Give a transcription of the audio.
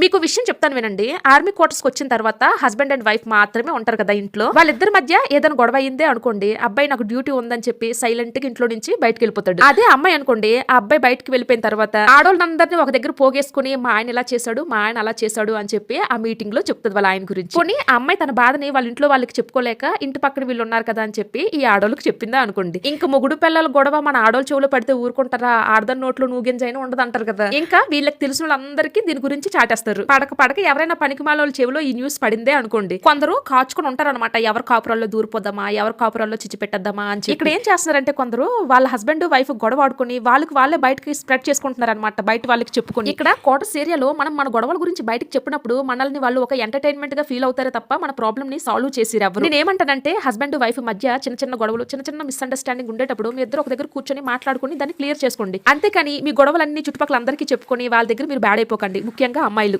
మీకు విషయం చెప్తాను వినండి. ఆర్మీ క్వార్టర్స్ వచ్చిన తర్వాత హస్బెండ్ అండ్ వైఫ్ మాత్రమే ఉంటారు కదా ఇంట్లో. వాళ్ళిద్దరి మధ్య ఏదైనా గొడవ అయిందే అనుకోండి అబ్బాయి నాకు డ్యూటీ ఉందని చెప్పి సైలెంట్గా ఇంట్లో నుంచి బయటకు వెళ్ళిపోతాడు. అదే అమ్మాయి అనుకోండి ఆ అబ్బాయి బయటకు వెళ్ళిపోయిన తర్వాత ఆడవాళ్ళందరినీ ఒక దగ్గర పోగేసుకుని మా ఆయన ఇలా చేశాడు మా ఆయన అలా చేశాడు అని చెప్పి ఆ మీటింగ్లో చెప్తుంది వాళ్ళ ఆయన గురించి. కొన్ని ఆ అమ్మాయి తన బాధని వాళ్ళ ఇంట్లో వాళ్ళకి చెప్పుకోలేక ఇంటి పక్కన వీళ్ళు ఉన్నారు కదా అని చెప్పి ఈ ఆడోళ్ళకి చెప్పిందా అనుకోండి. ఇంకా మొగుడు పిల్లల గొడవ మన ఆడోళ్ళ చెవులు పడితే ఊరుకుంటారా? ఆడదాని నోట్లో నూగింజైనా ఉండదు అంటారు కదా. ఇంకా వీళ్ళకి తెలిసిన వాళ్ళందరికీ దీని గురించి చాటేస్తారు. పడక పడక ఎవరైనా పనికి వాళ్ళ చెవిలో ఈ న్యూస్ పడిందే అనుకోండి. కొందరు కాచుకొని ఉంటారన్నమాట. ఎవరు కాపురాల్లో దూరిపోదామా? ఎవరు కాపురాల్లో చిచ్చి పెట్టద్దామా అని ఇక్కడ ఏం చేస్తున్నారంటే కొందరు వాళ్ళ హస్బెండ్ వైఫ్ గొడవ ఆడుకుని వాళ్ళకి వాళ్ళే బయటకి స్ప్రెడ్ చేసుకుంటున్నారు అనమాట బయట వాళ్ళకి చెప్పుకొని. ఇక్కడ కోట ఏరియాలో మనం మన గొడవల గురించి బయటకు చెప్పినప్పుడు మనల్ని వాళ్ళు ఒక ఎంటర్టైన్మెంట్గా ఫీల్ అవుతారే తప్ప మన ప్రాబ్లమ్ని సాల్వ్ చేసి ఎవరు. నేను ఏమంటానంటే హస్బెండ్ వైఫ్ మధ్య చిన్న చిన్న గొడవలు చిన్న చిన్న మిస్అండర్స్టాండింగ్ ఉండేటప్పుడు మీ ఇద్దరు ఒక దగ్గర కూర్చొని మాట్లాడుకుని దాన్ని క్లియర్ చేసుకోండి. అంతేకాని మీ గొడవలన్నీ చుట్టుపక్కల అందరికీ చెప్పుకొని వాళ్ళ దగ్గర మీరు బ్యాడ్ అయిపోకండి. ముఖ్యంగా అమ్మాయిలు.